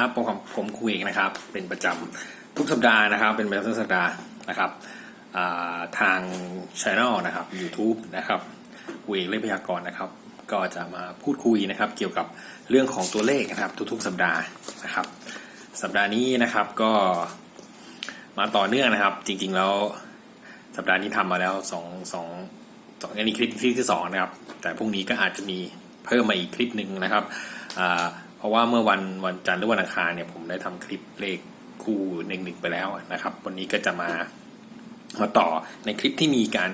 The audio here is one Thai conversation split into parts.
ครับสวัสดีครับผมผมครูเอกนะครับ เป็นประจำทุกสัปดาห์นะครับ เป็นประจำทุกสัปดาห์นะครับทางช anel นะครับ YouTube นะครับครูเอกเลขพยากรณ์นะครับ ก็จะมาพูดคุยนะครับ เกี่ยวกับเรื่องของตัวเลขนะครับ ทุกๆ สัปดาห์นะครับ สัปดาห์นี้นะครับก็มาต่อเนื่องนะครับ จริง ๆ แล้วสัปดาห์นี้ทำมาแล้วสองสองสองอันนี้คลิปคลิปที่สองนะครับ แต่พรุ่งนี้ก็อาจจะมีเพิ่มมาอีกคลิปหนึ่งนะครับอ่า เพราะว่าเมื่อวันวันจันทร์หรือวันอังคารเนี่ยผมได้ทำคลิปเลขคู่หนึ่งหนึ่งไปแล้วนะครับ วันนี้ก็จะมามาต่อในคลิปที่มีการ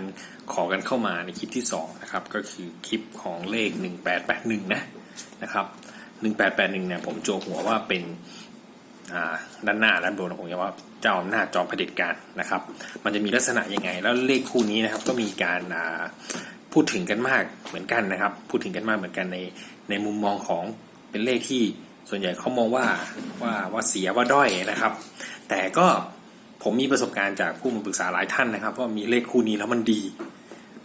ขอกันเข้ามาในคลิปที่สองนะครับก็คือคลิปของเลขหนึ่งแปดแปดหนึ่งนะนะครับหนึ่งแปดแปดหนึ่งเนี่ยผมโจหัวว่าเป็นด้านหน้าด้านบนผมจะว่าเจ้าอำนาจจอมเผด็จการนะครับ มันจะมีลักษณะยังไง แล้วเลขคู่นี้นะครับก็มีการพูดถึงกันมากเหมือนกันนะครับ พูดถึงกันมากเหมือนกันในในมุมมองของ เป็นเลขที่ส่วนใหญ่เขามองว่าว่าว่าเสียว่าด้อยนะครับ แต่ก็ผมมีประสบการณ์จากผู้มาปรึกษาหลายท่านนะครับว่ามีเลขคู่นี้แล้วมันดี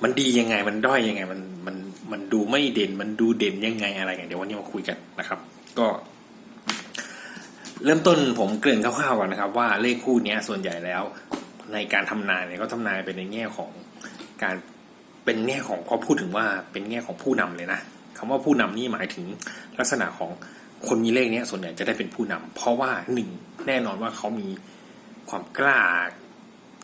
มันดียังไงมันด้อยยังไงมันมันมันดูไม่เด่นมันดูเด่นยังไงอะไรกันเดี๋ยววันนี้มาคุยกันนะครับ ก็ เริ่มต้นผมเกริ่นคร่าวๆก่อนนะครับ ว่าเลขคู่นี้ส่วนใหญ่แล้ว ในการทำนายเนี่ยก็ทำนายไปในแง่ของการเป็นแง่ของพอพูดถึงว่าเป็นแง่ของผู้นำเลยนะ คำว่าผู้นำนี่หมายถึงลักษณะของคนมีเลขเนี้ยส่วนใหญ่จะได้เป็นผู้นำเพราะว่าหนึ่งแน่นอนว่าเขามีความกล้า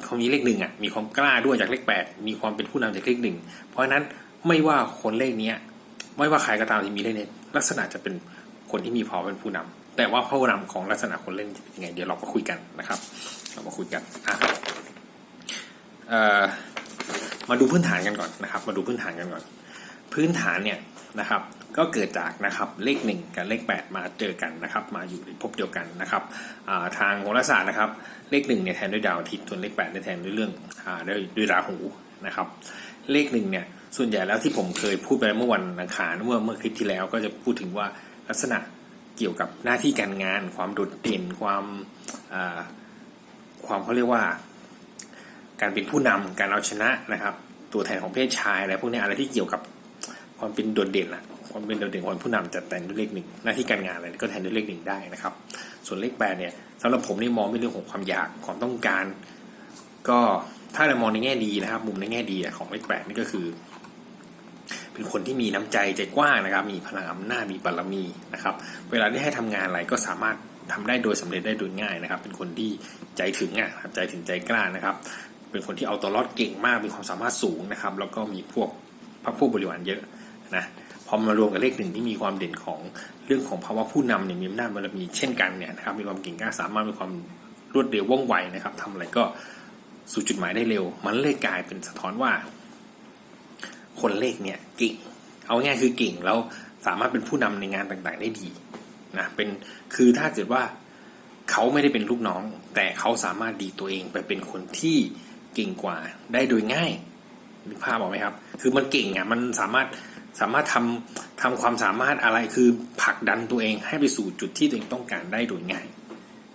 เขามีเลขหนึ่งอะมีความกล้าด้วยจากเลขแปดมีความเป็นผู้นำจากเลขหนึ่งเพราะฉะนั้นไม่ว่าคนเลขเนี้ยไม่ว่าใครก็ตามที่มีเลขเนี้ยลักษณะจะเป็นคนที่มีพอเป็นผู้นำแต่ว่าผู้นำของลักษณะคนเล่นจะเป็นยังไงเดี๋ยวเรามาคุยกันนะครับ เรามาคุยกันอะเอ่อมาดูพื้นฐานกันก่อนนะครับ มาดูพื้นฐานกันก่อน พื้นฐานเนี่ย นะครับ ก็เกิดจากนะครับเลขหนึ่งกับเลขแปดมาเจอกันนะครับ มาอยู่ในภพเดียวกันนะครับาทางโหราศาสตร์นะครับ เลขหนึ่งเนี่ยแทนด้วยดาวอาทิตย์ส่วนเลขแปดเนี่ยแทนด้วยเรื่องด้วยด้วยราหูนะครับ เลขหนึ่งเนี่ยส่วนใหญ่แล้วที่ผมเคยพูดไปเมื่อวันอังคารเมื่อเมื่อคลิปที่แล้วก็จะพูดถึงว่าลักษณะเกี่ยวกับหน้าที่การงาน ความโดดเด่นความาความเขาเรียกว่า การเป็นผู้นำการเอาชนะนะครับ ตัวแทนของเพศชายอะไรพวกนี้อะไรที่เกี่ยวกับ ความเป็นโดดเด่นอะความเป็นโดดเด่นของผู้นำจะแทนด้วยเลขหนึ่งหน้าที่การงานอะไรก็แทนด้วยเลขหนึ่งได้นะครับ ส่วนเลขแปดเนี่ยสำหรับผมนี่มองเป็นเรื่องของความอยากความต้องการ ก็ถ้าเรามองในแง่ดีนะครับ มุมในแง่ดีของเลขแปดนี่ก็คือ เป็นคนที่มีน้ำใจใจกว้างนะครับ มีพลังอำนาจมีบารมีนะครับ เวลาที่ให้ทำงานอะไรก็สามารถทำได้โดยสำเร็จได้โดยง่ายนะครับ เป็นคนที่ใจถึงอะครับใจถึงใจกล้านะครับ เป็นคนที่เอาตัวรอดเก่งมากมีความสามารถสูงนะครับ แล้วก็มีพวกพักพวกบริวารเยอะ นะพอมารวมกับเลขหนึ่งที่มีความเด่นของเรื่องของภาวะผู้นำเนี่ยมีอำนาจบารมีเช่นกันเนี่ยนะครับมีความเก่งกล้าสามารถมีความรวดเร็วว่องไวนะครับทำอะไรก็สู่จุดหมายได้เร็ว มันเลยกลายเป็นสะท้อนว่า คนเลขเนี่ยเก่ง เอาง่ายคือเก่งแล้วสามารถเป็นผู้นำในงานต่างๆได้ดีนะเป็นคือถ้าเกิดว่าเขาไม่ได้เป็นลูกน้อง แต่เขาสามารถดีตัวเองไปเป็นคนที่เก่งกว่าได้โดยง่ายนึกภาพออกไหมครับ คือมันเก่งอะมันสามารถ สามารถทำทำความสามารถอะไรคือผลักดันตัวเองให้ไปสู่จุดที่ตัวเองต้องการได้โดยง่าย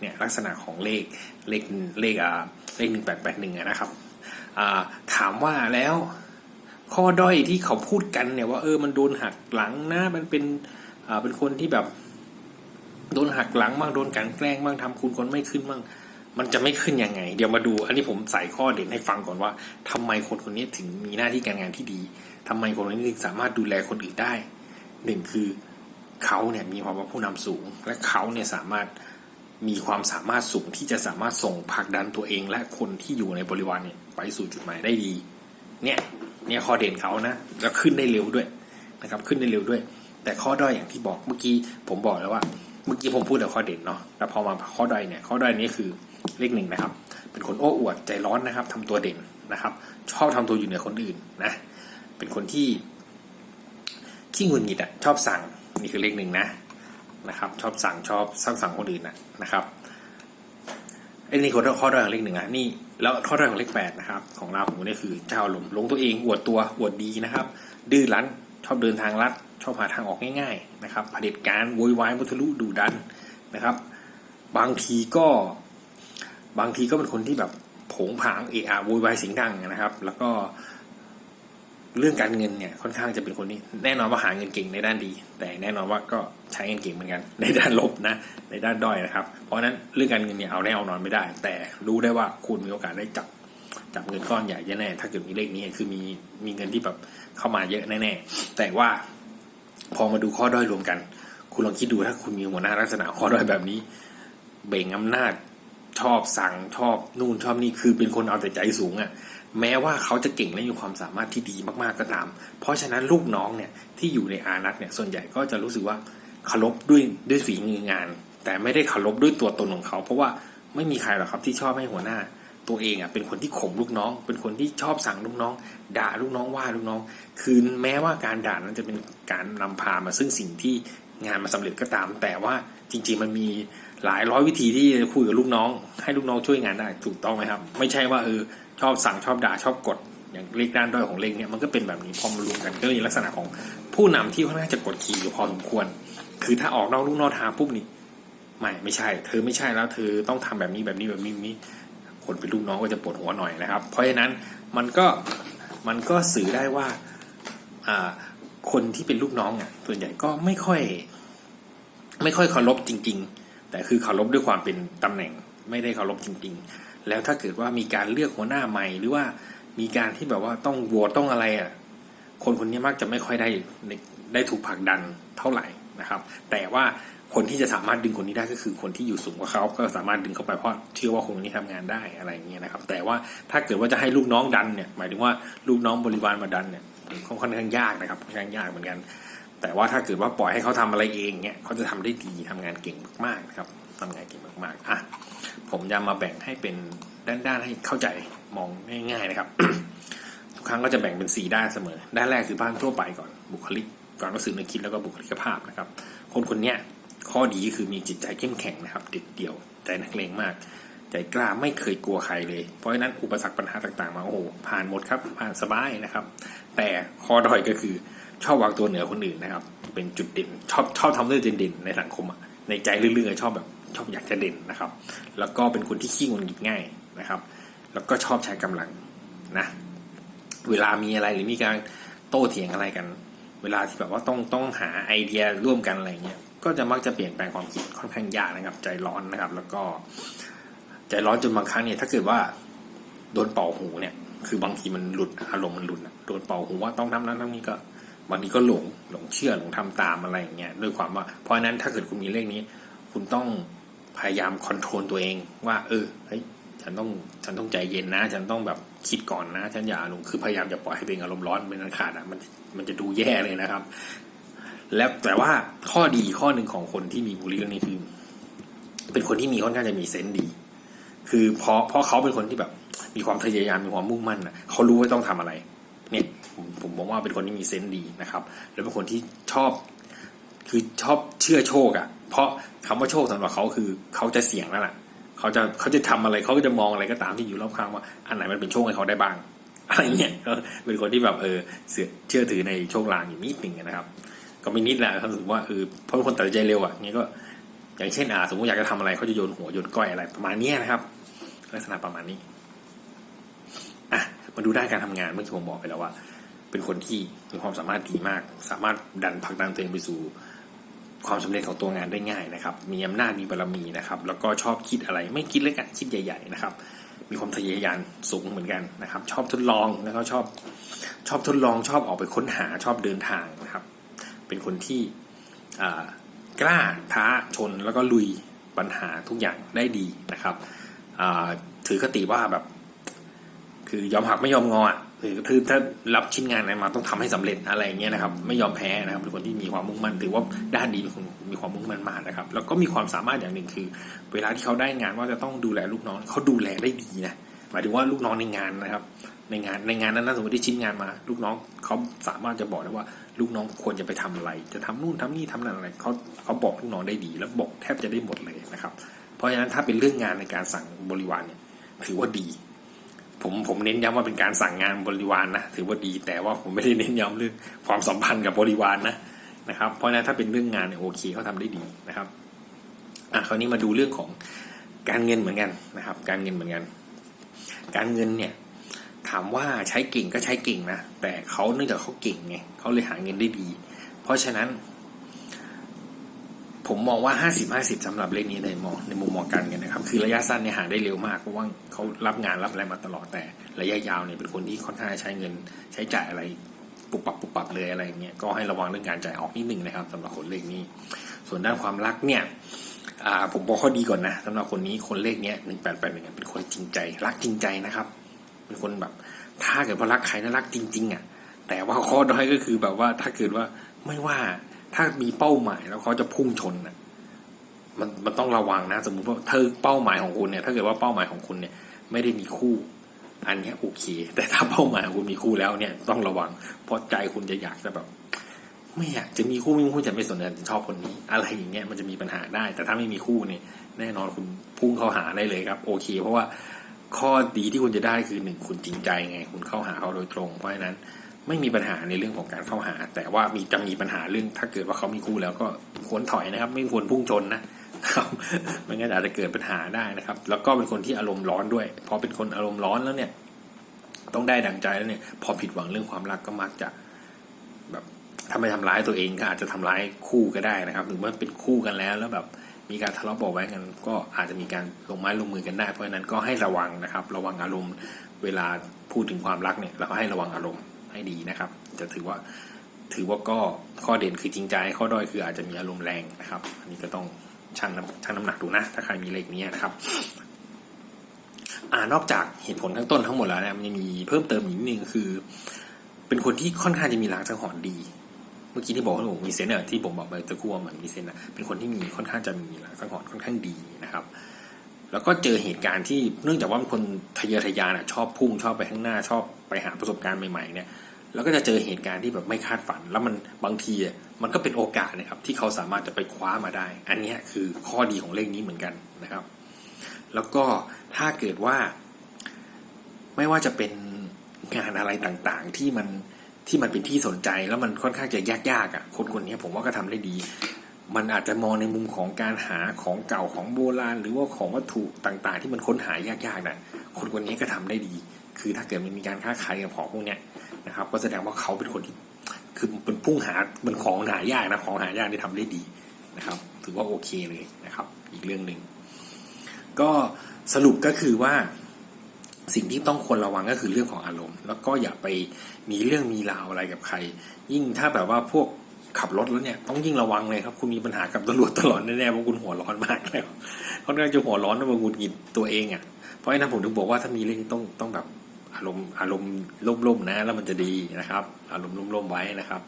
เนี่ยลักษณะของเลขเลขเลขอ่าเลขหนึ่งแปดแปดหนึ่งนะครับอ่าถามว่าแล้วข้อด้อยที่เขาพูดกันเนี่ยว่าเออมันโดนหักหลังนะมันเป็นอ่าเป็นคนที่แบบโดนหักหลังบ้างโดนกลันแกล้งบ้างทำคุณคนไม่ขึ้นบ้าง มันจะไม่ขึ้นยังไง เดี๋ยวมาดู อันนี้ผมใส่ข้อเด่นให้ฟังก่อนว่าทำไมคนคนนี้ถึงมีหน้าที่การงานที่ดีทำไมคนคนนี้ถึงสามารถดูแลคนอื่นได้หนึ่งคือเขาเนี่ยมีความเป็นผู้นำสูง และเขาเนี่ยสามารถมีความสามารถสูงที่จะสามารถส่งผลักดันตัวเอง และคนที่อยู่ในบริวารเนี่ยไปสู่จุดหมายได้ดี เนี่ยเนี่ยข้อเด่นเขานะแล้วขึ้นได้เร็วด้วยนะครับขึ้นได้เร็วด้วย แต่ข้อด้อยอย่างที่บอกเมื่อกี้ผมบอกแล้วว่า เมื่อกี้ผมพูดแต่ข้อเด่นเนาะแต่พอมาข้อด้อยเนี่ยข้อด้อยนี้คือ เลขหนึ่งนะครับ เป็นคนโอ้อวดใจร้อนนะครับทำตัวเด่นนะครับ ชอบทำตัวอยู่เหนือคนอื่นนะ เป็นคนที่ขี้งุนงิดอะชอบสั่งนี่คือเลขหนึ่งนะนะครับ ชอบสั่งชอบสร้างสั่งคนอื่นนะนะครับไอ้นี่ข้อข้อด้อยของเลขหนึ่งอะนี่แล้วข้อด้อยของเลขแปดนะครับ ของเราผมนี่คือเจ้าลมลงตัวเองอวดตัวอวดดีนะครับ ดื้อรั้นชอบเดินทางลัดชอบหาทางออกง่าย ๆ นะครับเผด็จการโวยวายมุทะลุดุดันนะครับ บางทีก็ บางทีก็เป็นคนที่แบบผงผางเอะอะโวยวายเสียงดังนะครับ แล้วก็เรื่องการเงินเนี่ยค่อนข้างจะเป็นคนที่แน่นอนว่าหาเงินเก่งในด้านดี แต่แน่นอนว่าก็ใช้เงินเก่งเหมือนกัน ในด้านลบนะในด้านด้อยนะครับ เพราะฉะนั้นเรื่องการเงินเนี่ยเอาแน่เอานอนไม่ได้ แต่รู้ได้ว่าคุณมีโอกาสได้จับจับเงินก้อนใหญ่แน่ถ้าเกิดมีเลขนี้คือมีมีเงินที่แบบเข้ามาเยอะแน่ๆแต่ว่าพอมาดูข้อด้อยรวมกัน คุณลองคิดดูถ้าคุณมีหัวหน้าลักษณะข้อด้อยแบบนี้ เบ่งอำนาจ ชอบสั่งชอบนู่นชอบนี่คือเป็นคนเอาแต่ใจสูงอะ่ะแม้ว่าเขาจะเก่งและมีความสามารถที่ดีมากๆก็ตาม เพราะฉะนั้นลูกน้องเนี่ยที่อยู่ในอานัตเนี่ยส่วนใหญ่ก็จะรู้สึกว่าเคารพด้วยด้วยฝีมืองาน แต่ไม่ได้เคารพด้วยตัวตนของเขา เพราะว่าไม่มีใครหรอกครับที่ชอบให้หัวหน้า ตัวเองอะเป็นคนที่ข่มลูกน้อง เป็นคนที่ชอบสั่งลูกน้อง ด่าลูกน้องว่าลูกน้อง คือแม้ว่าการด่านั้นจะเป็นการนำพามาซึ่งสิ่งที่งานมาสำเร็จก็ตาม แต่ว่าจริง ๆ มันมี หลายร้อยวิธีที่จะคุยกับลูกน้อง ให้ลูกน้องช่วยงานได้ถูกต้องไหมครับ ไม่ใช่ว่าเออชอบสั่งชอบด่าชอบกด อย่างเลขด้านด้อยของเลขเนี่ยมันก็เป็นแบบนี้พอมารวมกันก็เลยลักษณะของผู้นำที่ค่อนข้างจะกดขี่อยู่พอสมควร คือถ้าออกนอกลูกนอกทางปุ๊บนี่ไม่ไม่ใช่ เธอไม่ใช่แล้ว เธอต้องทำแบบนี้แบบนี้แบบนี้แบบนี้คนเป็นลูกน้องก็จะปวดหัวหน่อยนะครับ เพราะฉะนั้นมันก็มันก็สื่อได้ว่าอ่าคนที่เป็นลูกน้องเนี่ยส่วนใหญ่ก็ไม่ค่อย ไม่ค่อยเคารพจริง ๆ แต่คือเคารพด้วยความเป็นตำแหน่งไม่ได้เคารพจริง ๆ แล้วถ้าเกิดว่ามีการเลือกหัวหน้าใหม่ หรือว่ามีการที่แบบว่าต้องโหวตต้องอะไรอะ คนคนนี้มักจะไม่ค่อยได้ได้ถูกผลักดันเท่าไหร่นะครับ แต่ว่าคนที่จะสามารถดึงคนนี้ได้ก็คือคนที่อยู่สูงกว่าเขาก็สามารถดึงเข้าไปเพราะเชื่อว่าคนนี้ทำงานได้อะไรเงี้ยนะครับ แต่ว่าถ้าเกิดว่าจะให้ลูกน้องดันเนี่ยหมายถึงว่าลูกน้องบริวารมาดันเนี่ยค่อนข้างยากนะครับค่อนข้างยากเหมือนกัน แต่ว่าถ้าเกิดว่าปล่อยให้เขาทำอะไรเองเนี่ยเขาจะทำได้ดีทำงานเก่งมากๆนะครับทำงานเก่งมากๆอะผมจะมาแบ่งให้เป็นด้านๆให้เข้าใจมองง่ายๆนะครับ ทุกครั้งก็จะแบ่งเป็นสี่ด้านเสมอ ด้านแรกคือบ้านทั่วไปก่อนบุคลิกก่อนก็สื่อนึกคิดแล้วก็บุคลิกภาพนะครับ คนคนเนี้ยข้อดีก็คือมีจิตใจเข้มแข็งนะครับเด็ดเดี่ยวใจนักเลงมาก ใจกล้าไม่เคยกลัวใครเลย เพราะฉะนั้นอุปสรรคปัญหาต่างๆ มาโอ้โหผ่านหมดครับผ่านสบายนะครับ แต่ข้อด้อยก็คือ ชอบวางตัวเหนือคนอื่นนะครับ เป็นจุดเด่นชอบชอบทำเรื่องเด่นๆในสังคมอะในใจเรื่อยๆชอบแบบชอบอยากจะเด่นนะครับ แล้วก็เป็นคนที่ขี้งุนงิดง่ายนะครับ แล้วก็ชอบใช้กำลังนะเวลามีอะไรหรือมีการโต้เถียงอะไรกัน เวลาที่แบบว่าต้องต้องหาไอเดียร่วมกันอะไรเงี้ยก็จะมักจะเปลี่ยนแปลงความคิดค่อนข้างยากนะครับ ใจร้อนนะครับ แล้วก็ใจร้อนจนบางครั้งเนี่ยถ้าเกิดว่าโดนเป่าหูเนี่ย คือบางทีมันหลุดอารมณ์มันหลุดโดนเป่าหูว่าต้องทำนั้นทำนี้ก็ บางทีก็หลงหลงเชื่อหลงทำตามอะไรอย่างเงี้ยด้วยความว่า เพราะฉะนั้นถ้าเกิดคุณมีเลขนี้ คุณต้องพยายามคอนโทรลตัวเอง ว่า เออเฮ้ยฉันต้องฉันต้องใจเย็นนะ ฉันต้องแบบคิดก่อนนะ ฉันอย่าลงคือพยายามจะปล่อยให้เป็นอารมณ์ร้อนเป็นอันขาดอะมันมันจะดูแย่เลยนะครับ แล้วแต่ว่าข้อดีข้อหนึ่งของคนที่มีบุคลิกเรื่องนี้คือเป็นคนที่มีค่อนข้างจะมีเซนส์ดี คือเพราะเพราะเขาเป็นคนที่แบบ มีความพยายามมีความมุ่งมั่นอะเขารู้ว่าต้องทำอะไร เนี่ย ผมผมมองว่าเป็นคนที่มีเซนส์ดีนะครับ แล้วเป็นคนที่ชอบคือชอบเชื่อโชคอะ เพราะคำว่าโชคสำหรับเขาคือเขาจะเสี่ยงนั่นแหละเขาจะเขาจะทำอะไรเขาก็จะมองอะไรก็ตามที่อยู่รอบข้างว่าอันไหนมันเป็นโชคให้เขาได้บ้างอะไรเงี้ยก็เป็นคนที่แบบเออเสือเชื่อถือในโชคลางอยู่นิดหนึ่งนะครับ ก็ไม่นิดแหละเขาถือว่าเออเพราะเป็นคนตัดใจเร็วอะงี้ก็ อย่างเช่นอ่าสมมติอยากจะทำอะไรเขาจะโยนหัวโยนก้อยอะไรประมาณนี้นะครับ ลักษณะประมาณนี้อะมาดูด้านการทำงานเมื่อกี้ผมบอกไปแล้วว่า เป็นคนที่มีความสามารถดีมาก สามารถดันผลักดันตัวเองไปสู่ความสำเร็จของตัวงานได้ง่ายนะครับ มีอำนาจมีบารรมีนะครับ แล้วก็ชอบคิดอะไรไม่คิดเล็กอะคิดใหญ่ ๆ นะครับ มีความทะเยอทะยานสูงเหมือนกันนะครับ ชอบทดลองแล้วก็ชอบชอบทดลองชอบออกไปค้นหาชอบเดินทางนะครับ เป็นคนที่กล้าท้าชนแล้วก็ลุยปัญหาทุกอย่างได้ดีนะครับถือคติว่าแบบ คือยอมหักไม่ยอมงออะ คือคือถ้ารับชิ้นงานอะไรมาต้องทำให้สำเร็จอะไรอย่างเงี้ยนะครับ ไม่ยอมแพ้นะครับเป็นคนที่มีความมุ่งมั่นถือว่าด้านดีเป็นคนมีความมุ่งมั่นมากนะครับ แล้วก็มีความสามารถอย่างหนึ่งคือ เวลาที่เขาได้งานว่าจะต้องดูแลลูกน้องเขาดูแลได้ดีนะหมายถึงว่าลูกน้องในงานนะครับ ในงานในงานนั้นนะสมมติที่ชิ้นงานมา ลูกน้องเขาสามารถจะบอกได้ว่า ลูกน้องควรจะไปทำอะไร จะทำนู่นทำนี่ทำนั่นอะไรเขาเขาบอกลูกน้องได้ดี แล้วบอกแทบจะได้หมดเลยนะครับ เพราะฉะนั้นถ้าเป็นเรื่องงานในการสั่งบริวารเนี่ยถือว่าดี ผมผมเน้นย้ำว่าเป็นการสั่งงานบริวารนนะถือว่าดีแต่ว่าผมไม่ได้เน้นย้ำเรื่องความสัมพันธ์กับบริวารนนะนะครับ เพราะฉะนั้นถ้าเป็นเรื่องงานเนี่ยโอเคเขาทำได้ดีนะครับอะคราวนี้มาดูเรื่องของการเงินเหมือนกันนะครับ การเงินเหมือนกัน การเงินเนี่ยถามว่าใช้เก่งก็ใช้เก่งนะแต่เขาเนื่องจากเขาเก่งไงเขาเลยหาเงินได้ดี เพราะฉะนั้น ผมมองว่าห้าสิบห้าสิบสำหรับเลขนี้ในมองในมุมมองการเงินนะครับ คือระยะสั้นเนี่ยหาได้เร็วมากเพราะว่าเขารับงานรับอะไรมาตลอดแต่ระยะยาวเนี่ยเป็นคนที่ค่อนข้างใช้เงินใช้จ่ายอะไรปุบปับปุบปับเลยอะไรเงี้ยก็ให้ระวังเรื่องการจ่ายออกนิดนึงนะครับสำหรับคนเลขนี้ ส่วนด้านความรักเนี่ยอ่าผมบอกข้อดีก่อนนะสำหรับคนนี้คนเลขเนี้ยหนึ่งแปดแปดหนึ่งเป็นคนจริงใจ รักจริงใจนะครับ เป็นคนแบบ ถ้าเกิดว่ารักใครนะรักจริง ๆอะแต่ว่าข้อด้อยก็คือแบบว่าถ้าเกิดว่าไม่ว่า ถ้ามีเป้าหมายแล้วเขาจะพุ่งชนอะมันมันต้องระวังนะ สมมุติว่าเธอเป้าหมายของคุณเนี่ย ถ้าเกิดว่าเป้าหมายของคุณเนี่ย ไม่ได้มีคู่ อันนี้โอเค แต่ถ้าเป้าหมายของคุณมีคู่แล้วเนี่ย ต้องระวังเพราะใจคุณจะอยากจะแบบ ไม่อยากจะมีคู่ไม่มีคู่จะไม่สนใจชอบคนนี้ อะไรอย่างเงี้ยมันจะมีปัญหาได้ แต่ถ้าไม่มีคู่เนี่ย แน่นอนคุณพุ่งเข้าหาได้เลยครับ โอเค เพราะว่าข้อดีที่คุณจะได้คือหนึ่งคุณจริงใจไง คุณเข้าหาเขาโดยตรง เพราะฉะนั้น ไม่มีปัญหาในเรื่องของการเข้าหา แต่ว่ามีจะมีปัญหาเรื่องถ้าเกิดว่าเขามีคู่แล้วก็ควรถอยนะครับ ไม่ควรพุ่งชนนะครับไม่งั้นอาจจะเกิดปัญหาได้นะครับ แล้วก็เป็นคนที่อารมณ์ร้อนด้วยพอเป็นคนอารมณ์ร้อนแล้วเนี่ย ต้องได้ดังใจแล้วเนี่ย พอผิดหวังเรื่องความรักก็มักจะแบบถ้าไม่ทำร้ายตัวเองก็อาจจะทำร้ายคู่ก็ได้นะครับ หรือว่าเป็นคู่กันแล้วแล้วแบบมีการทะเลาะเบาะแว้งกันก็อาจจะมีการลงไม้ลงมือกันได้ เพราะฉะนั้นก็ให้ระวังนะครับ ระวังอารมณ์ เวลาพูดถึงความรักเนี่ยเราก็ให้ระวังอารมณ์ ให้ดีนะครับ จะถือว่าถือว่าก็ข้อเด่นคือจริงใจ ข้อด้อยคืออาจจะมีอารมณ์แรงนะครับ อันนี้ก็ต้องชั่งน้ำชั่งน้ำหนักดูนะ ถ้าใครมีเลขนี้นะครับอ่านอกจากเหตุผลข้างต้นทั้งหมดแล้วเนี่ยมันยังมีเพิ่มเติมอีกนิดนึงคือ เป็นคนที่ค่อนข้างจะมีหลังสังหรณ์ดี เมื่อกี้ที่บอกว่าผมมีเซนเนอร์ที่ผมบอกไปตะกั่วเหมือนมีเซนนะเป็นคนที่มีค่อนข้างจะมีหลังสังหรณ์ค่อนข้างดีนะครับแล้วก็เจอเหตุการณ์ที่เนื่องจากว่าเป็นคนทะเยอทะยานอะชอบพุ่งชอบไปข้างหน้าชอบ ไปหาประสบการณ์ใหม่ๆเนี่ยแล้วก็จะเจอเหตุการณ์ที่แบบไม่คาดฝัน แล้วมันบางทีมันก็เป็นโอกาสนะครับที่เขาสามารถจะไปคว้ามาได้ อันนี้คือข้อดีของเลขนี้เหมือนกันนะครับ แล้วก็ถ้าเกิดว่า ไม่ว่าจะเป็นงานอะไรต่างๆ ที่มันที่มันเป็นที่สนใจแล้วมันค่อนข้างจะยากๆอะ คนคนนี้ผมว่าก็ทำได้ดี มันอาจจะมองในมุมของการหาของเก่าของโบราณ หรือว่าของวัตถุต่างๆ ที่มันค้นหายากๆน่ะคนคนนี้ก็ทำได้ดี คือถ้าเกิดมันมีการค้าขายกับของพวกเนี้ยนะครับ ก็แสดงว่าเขาเป็นคนที่คือเป็นพุ่งหาเป็นของหายากนะของหายากที่ทำได้ดีนะครับ ถือว่าโอเคเลยนะครับ อีกเรื่องหนึ่งก็สรุปก็คือว่าสิ่งที่ต้องควรระวังก็คือเรื่องของอารมณ์ แล้วก็อย่าไปมีเรื่องมีราวอะไรกับใคร ยิ่งถ้าแบบว่าพวกขับรถแล้วเนี่ยต้องยิ่งระวังเลยครับ คุณมีปัญหากับตำรวจตลอดแน่ๆเพราะคุณหัวร้อนมากแล้วค่อนข้างจะหัวร้อนนะบางคุณหงิดตัวเองอะเพราะฉะนั้นผมถึงบอกว่าถ้ามีเรื่องต้องต้องแบบ อารมณ์อารมณ์ร่มๆนะแล้วมันจะดีนะครับ อารมณ์ร่มๆไว้นะครับ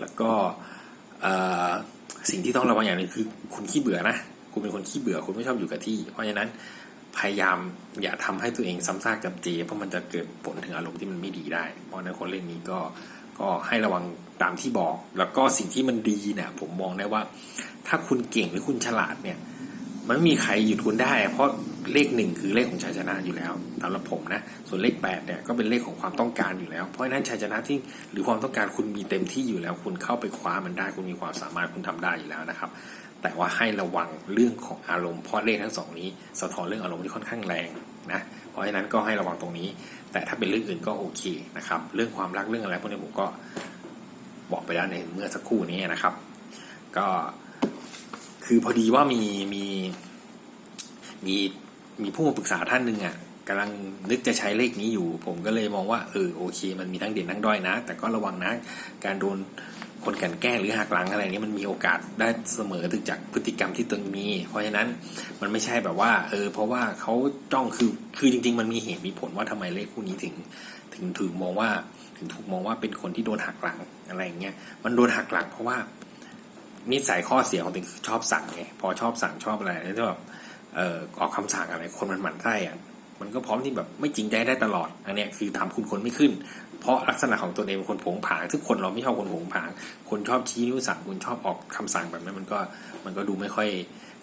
แล้วก็สิ่งที่ต้องระวังอย่างหนึงคือ คุณขี้เบื่อนะคุณเป็นคนขี้เบื่อคุณไม่ชอบอยู่กับที่ เพราะฉะนั้นพยายามอย่าทำให้ตัวเองซ้ำซากจำเจ เพราะมันจะเกิดผลถึงอารมณ์ที่มันไม่ดีได้ เพราะฉะนั้นคนเล่นนี้ก็ก็ให้ระวังตามที่บอก แล้วก็สิ่งที่มันดีเนี่ยผมมองได้ว่า ถ้าคุณเก่งหรือคุณฉลาดเนี่ย มันไม่มีใครหยุดคุณได้ เพราะ เลขหนึ่งคือเลขของชัยชนะอยู่แล้วสำหรับผมนะ ส่วนเลขแปดเนี่ยก็เป็นเลขของความต้องการอยู่แล้ว เพราะฉะนั้นชัยชนะที่หรือความต้องการคุณมีเต็มที่อยู่แล้ว คุณเข้าไปคว้ามันได้คุณมีความสามารถคุณทำได้อยู่แล้วนะครับ แต่ว่าให้ระวังเรื่องของอารมณ์เพราะเลขทั้งสองนี้ สะท้อนเรื่องอารมณ์ที่ค่อนข้างแรงนะเพราะฉะนั้นก็ให้ระวังตรงนี้ แต่ถ้าเป็นเรื่องอื่นก็โอเคนะครับ เรื่องความรักเรื่องอะไรพวกนี้ผมก็บอกไปแล้วในเมื่อสักครู่นี้นะครับ ก็คือพอดีว่ามีมีมี มีผู้มาปรึกษาท่านหนึ่งอะกำลังนึกจะใช้เลขนี้อยู่ ผมก็เลยมองว่าเออโอเค มันมีทั้งเด่นทั้งด้อยนะ แต่ก็ระวังนะ การโดนคนกันแกล้งหรือหักหลังอะไรนี้มันมีโอกาสได้เสมอถึงจากพฤติกรรมที่ตนมี เพราะฉะนั้นมันไม่ใช่แบบว่า เออ เพราะว่าเขาจ้องคือคือจริง ๆ มันมีเหตุมีผลว่าทำไมเลขคู่นี้ถึง ถึงถูกมองว่า ถึงถูกมองว่าเป็นคนที่โดนหักหลังอะไรอย่างเงี้ยมันโดนหักหลังเพราะว่านิสัยข้อเสียของตัวเองคือชอบสั่งไงพอชอบสั่งชอบอะไรแล้วจะแบบ เอ่อออกคำสั่งอะไรคนมันหมั่นไส้อะมันก็พร้อมที่แบบไม่จริงใจได้ตลอด อันเนี้ยคือทำคุณคนไม่ขึ้น เพราะลักษณะของตัวเองเป็นคนผงผางทุกคนเราไม่ชอบคนผงผาง คนชอบชี้นิ้วสั่งคนชอบออกคำสั่งแบบนั้นมันก็มันก็ดูไม่ค่อย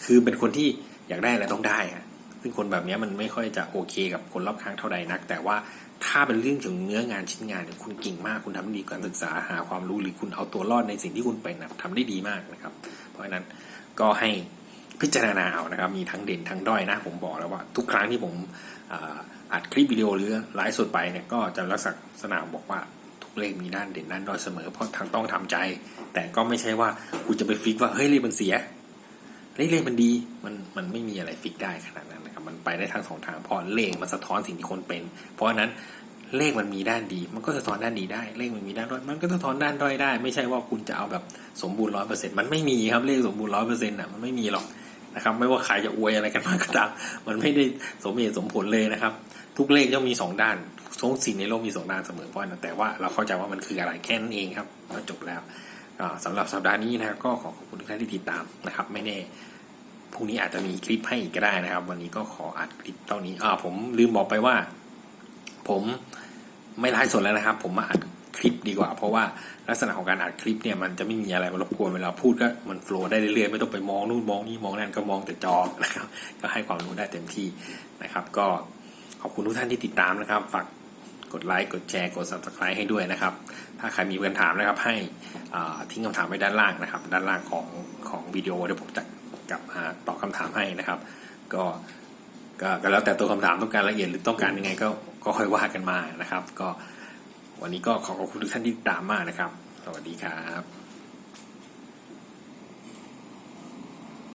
คือเป็นคนที่อยากได้อะไรต้องได้อะซึ่งคนแบบนี้มันไม่ค่อยจะโอเคกับคนรอบข้างเท่าใดนัก แต่ว่าถ้าเป็นเรื่องถึงเนื้องานชิ้นงานเนี่ยคุณเก่งมากคุณทำได้ดีการศึกษาหาความรู้หรือคุณเอาตัวรอดในสิ่งที่คุณเป็นนะทำได้ดีมากนะครับ เพราะฉะนั้นก็ให้ พิจารณาเอานะครับ มีทั้งเด่นทั้งด้อยนะ ผมบอกแล้วว่า ทุกครั้งที่ผมอัดคลิปวิดีโอหรือไลฟ์สดไปเนี่ยก็จะลักษณะบอกว่าทุกเลขมีด้านเด่นด้านด้อยเสมอเพราะทางต้องทำใจ แต่ก็ไม่ใช่ว่าคุณจะไปฟิกว่าเฮ้ยเลขมันเสียเลขเลขมันดีมันมันไม่มีอะไรฟิกได้ขนาดนั้นนะครับมันไปได้ทั้งสองทางเพราะเลขมันสะท้อนสิ่งที่คนเป็น เพราะฉะนั้นเลขมันมีด้านดี มันก็สะท้อนด้านดีได้ เลขมันมีด้านด้อย มันก็สะท้อนด้านด้อยได้ ไม่ใช่ว่าคุณจะเอาแบบสมบูรณ์ร้อยเปอร์เซ็นต์มันไม่มีครับเลขสมบูรณ์ร้อยเปอร์เซ็นต์อะมันไม่มีหรอก นะครับ ไม่ว่าใครจะอวยอะไรกันมากก็ตามมันไม่ได้สมเหตุสมผลเลยนะครับ ทุกเลขย่อมมีสองด้านทุกสิ่งในโลกมีสองด้านเสมอเพราะนั้นแต่ว่าเราเข้าใจว่ามันคืออะไรแค่นั้นเองครับก็จบแล้วอ่าสำหรับสัปดาห์นี้นะครับก็ขอขอบคุณทุกท่านที่ติดตามนะครับ ไม่แน่พรุ่งนี้อาจจะมีคลิปให้อีกก็ได้นะครับ วันนี้ก็ขออัดคลิปเท่านี้อ่าผมลืมบอกไปว่า ผมไม่ไลฟ์สดแล้วนะครับ ผมมาอัด คลิปดีกว่า เพราะว่าลักษณะของการอัดคลิปเนี่ยมันจะไม่มีอะไรมารบกวนเวลาพูดก็มันโฟล์ได้เรื่อยๆ ไม่ต้องไปมองนู่นมองนี่มองนั่นก็มองแต่จอนะครับ ก็ให้ความรู้ได้เต็มที่นะครับ ก็ขอบคุณทุกท่านที่ติดตามนะครับ ฝากกดไลค์ กดแชร์ กด subscribe ให้ด้วยนะครับ ถ้าใครมีคำถามนะครับ ให้ทิ้งคำถามไว้ด้านล่างนะครับ ด้านล่างของของวิดีโอเดี๋ยวผมจะกลับมาตอบคำถามให้นะครับ ก็ก็ก็แล้วแต่ตัวคำถามต้องการละเอียดหรือต้องการยังไงก็ก็ค่อยว่ากันมานะครับ ก็ วันนี้ก็ขอขอบคุณทุกท่านที่ตามมานะครับ สวัสดีครับ